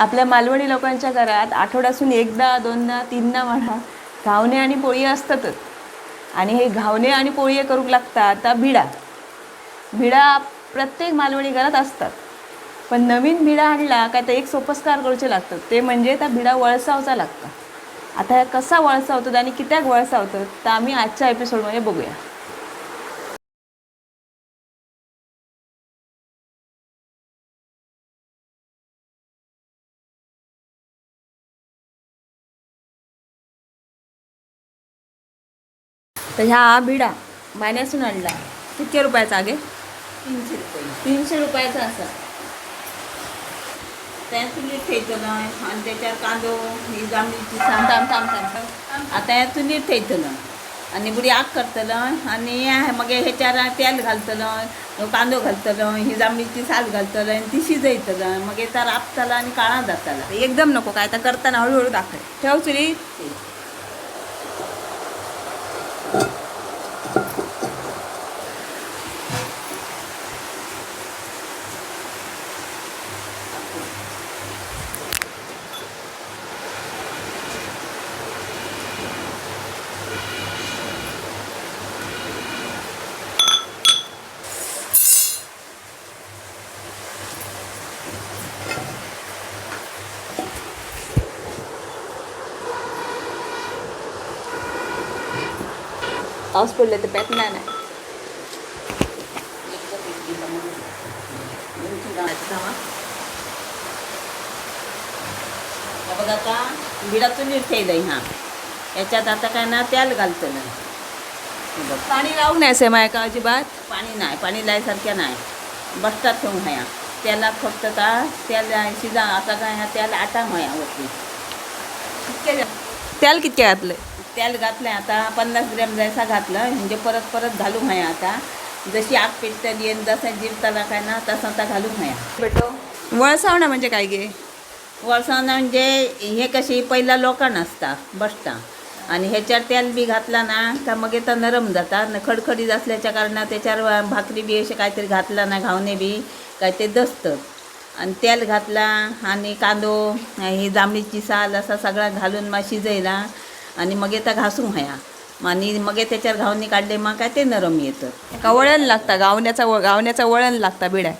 आपल्या मालवणी लोकांच्या घरात आठवड्यातून एकदा दोनदा तीनदा म्हणा घावणे आणि पोळी असतातच. आणि हे घावणे आणि पोळी करूक लागतात आता भिडा. भिडा प्रत्येक मालवणी घरात असतात. पण नवीन भिडा आणला काय तर एक सोपस्कार करूचे लागतात. ते म्हणजे त्या भिडा वळसावचा लागतं. आता कसा कसा वळसावतात आणि कित्याक वळसावतात तर आम्ही आजच्या एपिसोडमध्ये बघूया. तर ह्या भिडा मायन्यासून आणला. कितके रुपयाचा आगे? तीनशे रुपये. तीनशे रुपयाचा असा. त्या चुलीत ठेयतलं आणि त्याच्यावर कांदो ही जांभळीची थांब सांग थांब थांब थांब. आता या चुलीत ठेयतलं आणि बुडी आग करतलं आणि मग ह्याच्यावर तेल घालतलं कांदो घालतलं ही जांभळीची साल घालतलं आणि ती शिजयतलं मग येता राबतला आणि काळा जातला. एकदम नको काय तर करताना हळूहळू दाखव. ठेव चुली. पाऊस पडले तर पेटणार नाही बघ आता बिडा चुलीत ठेवलंय हा. याच्यात आता काय ना तेल घालतलं हे बघ. पाणी लावून नाही से माय का अजिबात? पाणी नाही पाणी लायसारख्या नाही. बसतात ठेवून ह्या. त्याला फक्त का तेल शिजा आता काय ह्या त्याला आटा म्हया होती तेल कितके घातले तेल घातलं आता पन्नास ग्रॅम जायचा घातलं. म्हणजे परत परत घालू म्हया आता. जशी आग पेटतली आणि जसा जिरताला काय ना तसा आता घालू म्हया बेटो वळसावणा म्हणजे काय गे? वर्षानं म्हणजे हे कशी पहिला लोकांना असता बसता. आणि ह्याच्यावर तेल बी घातला ना का मग येतं नरम जाता. न खडखडीत असल्याच्या कारणात त्याच्यावर भाकरी बी असे काहीतरी घातला ना घावणे बी काय ते दसतं आणि तेल घातला आणि कांदो ही जांभळीची साल असा सगळा घालून मग शिजयला आणि मग येता घासून ह्या. आणि मग त्याच्यावर घावणी काढले मग काय ते नरम येतं. का वळण लागता गावण्याचा वळ गावण्याचा वळण लागता बिड्या.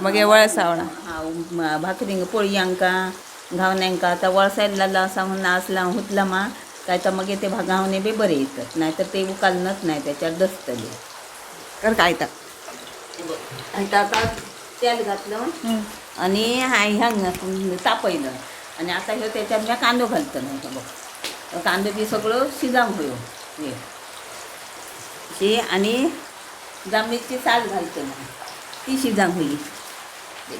मग वळसावणा हा म- भाकरी पोळयांका घावण्यांका आता वळसायला असा म्हणून असला हुतला मा काय तर मग ते घावणे बी बरे येतात. नाहीतर ते उकालनच नाही त्याच्यावर दसतले कर काय तर. आता आता तेल घातलं. आणि हा ह्या तापयलं आणि आता हे त्याच्यात मी कांदो घालतं नाही बघ. कांदो बी सगळं शिजावून होयो. हे. शे आणि जांभळीची साल घालतं ना ती शिजावून होई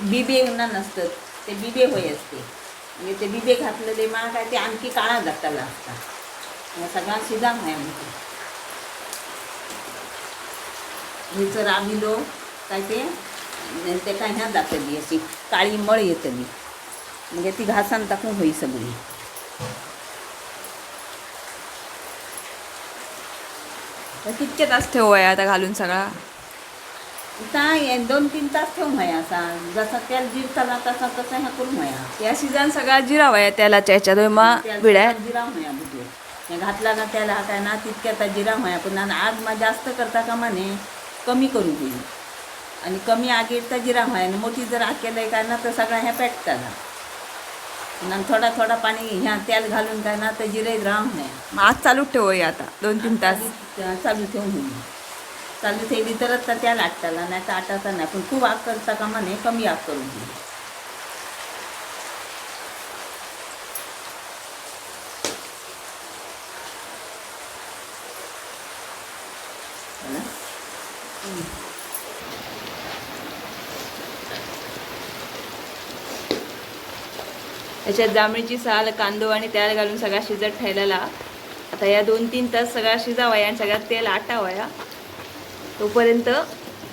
बिबे उन्हा नसतात. ते बिबे होय असते. म्हणजे ते बिबे घातलेले मा काय ते आणखी काळा जाताला असता सगळा शिजावून आहे म्हणजे हिचं राबिलो काय ते ते काय ह्या जातली अशी काळी मळ येतली म्हणजे ती घासान टाकून होई सगळी. कितके तास ठेव आहे आता घालून सगळा? काय दोन तीन तास ठेवून व्हया असा. जसा तेल जिरताना तसा तसा ह्या करून व्हया या सीझन सगळा जिराव आहे त्यालाच्या ह्याच्यात होय मा? तेल बिड्या? जिरा व्हया बुद्धी घातला ना त्याला काय ना तितक्या आता जिरा व्हया पण आणि आग मा जास्त करता का म्हणे कमी करून देईल आणि कमी आगीत तर जिरा व्हया आणि मोठी जर आग केलंय काय ना तर सगळ्या ह्या पेटताना आणि थोडा थोडा पाणी ह्या तेल घालून काय ना तर जिरे राम नाही. मग आज चालूच ठेव होय आता दोन तीन तास. चालू ठेवून चालू ठेवली तरच तर त्या लाटताला नाही तर आटाचा नाही. पण खूप आग करता का म्हणे कमी आग करून होईल हो? याच्यात जांभळीची साल कांदो आणि त्याल घालून सगळा शिजत ठेवलेला. आता या दोन तीन तास सगळा शिजावाया आणि सगळ्यात तेल आटावया तोपर्यंत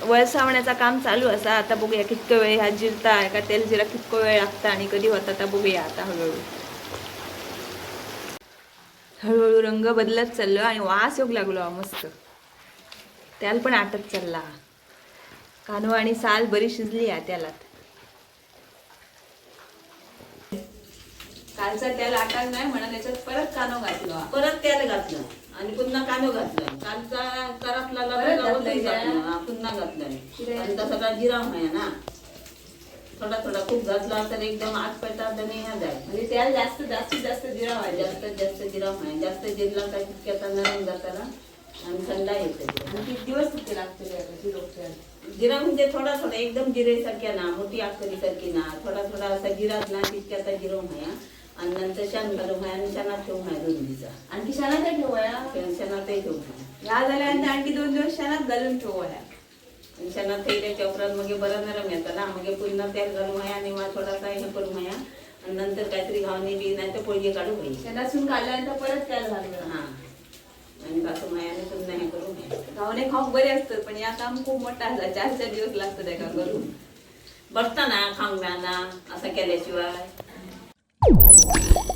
वळसावण्याचं काम चालू असा. आता बघूया कितकं वेळ ह्या जिरता आहे का तेल जिरा कितकं वेळ लागतं आणि कधी होता आता बघूया आता हळूहळू. हळूहळू रंग बदलत चाललो आणि वास योग लागलो मस्त. त्याला पण आटत चालला. कांदो आणि साल बरी शिजली आहे त्याला खालचा त्याला आटाक नाही म्हणून त्याच्यात परत कानो घातलो. परत तेल घातलं. आणि पुन्हा कांदो घातलं. कांदा करातला पुन्हा घातलं? आणि तसा सगळा जिरा आहे ना. थोडा थोडा खूप घातला तर एकदम आठ पेटात आणि ह्या जाय म्हणजे त्याला जास्त जास्तीत जास्त जिरा व्हायचा जास्त जास्त जिरा आहे जास्त जिरला काय तितक्याचा नरम जाताना आणि थंडा येते. आणि किती दिवस आता जिरोक्याला जिरा म्हणजे थोडा थोडा एकदम जिरेसारख्या ना मोठी आकरी सारखी ना. थोडा थोडा असा जिरात ना तितक्याचा जिरो आहे आणि नंतर शान घालून आहे आणि शानात ठेवून आहे दोन दिवसा आणखी शानात ठेवूया शानातही आहे या झाल्यानंतर आणखी दोन दिवस शानात घालून ठेवूया आणि शानात ठेवल्याच्या उपरांत मग बरं नरम येतं ना मग पुन्हा तेल घालून आहे आणि मग थोडासा हे करून आहे आणि नंतर काहीतरी घावणी बी नाही तर पोळी काढू पाहिजे शानातून काढल्यानंतर परत त्याला घालूया हां. आणि कासू मायाने पुन्हा हे करून घ्या गावणे खाऊक बरे असतात पण या काम खूप मोठा असला चार चार दिवस लागतात एका करून. बसता ना खाऊन ना असं केल्याशिवाय. Thank you.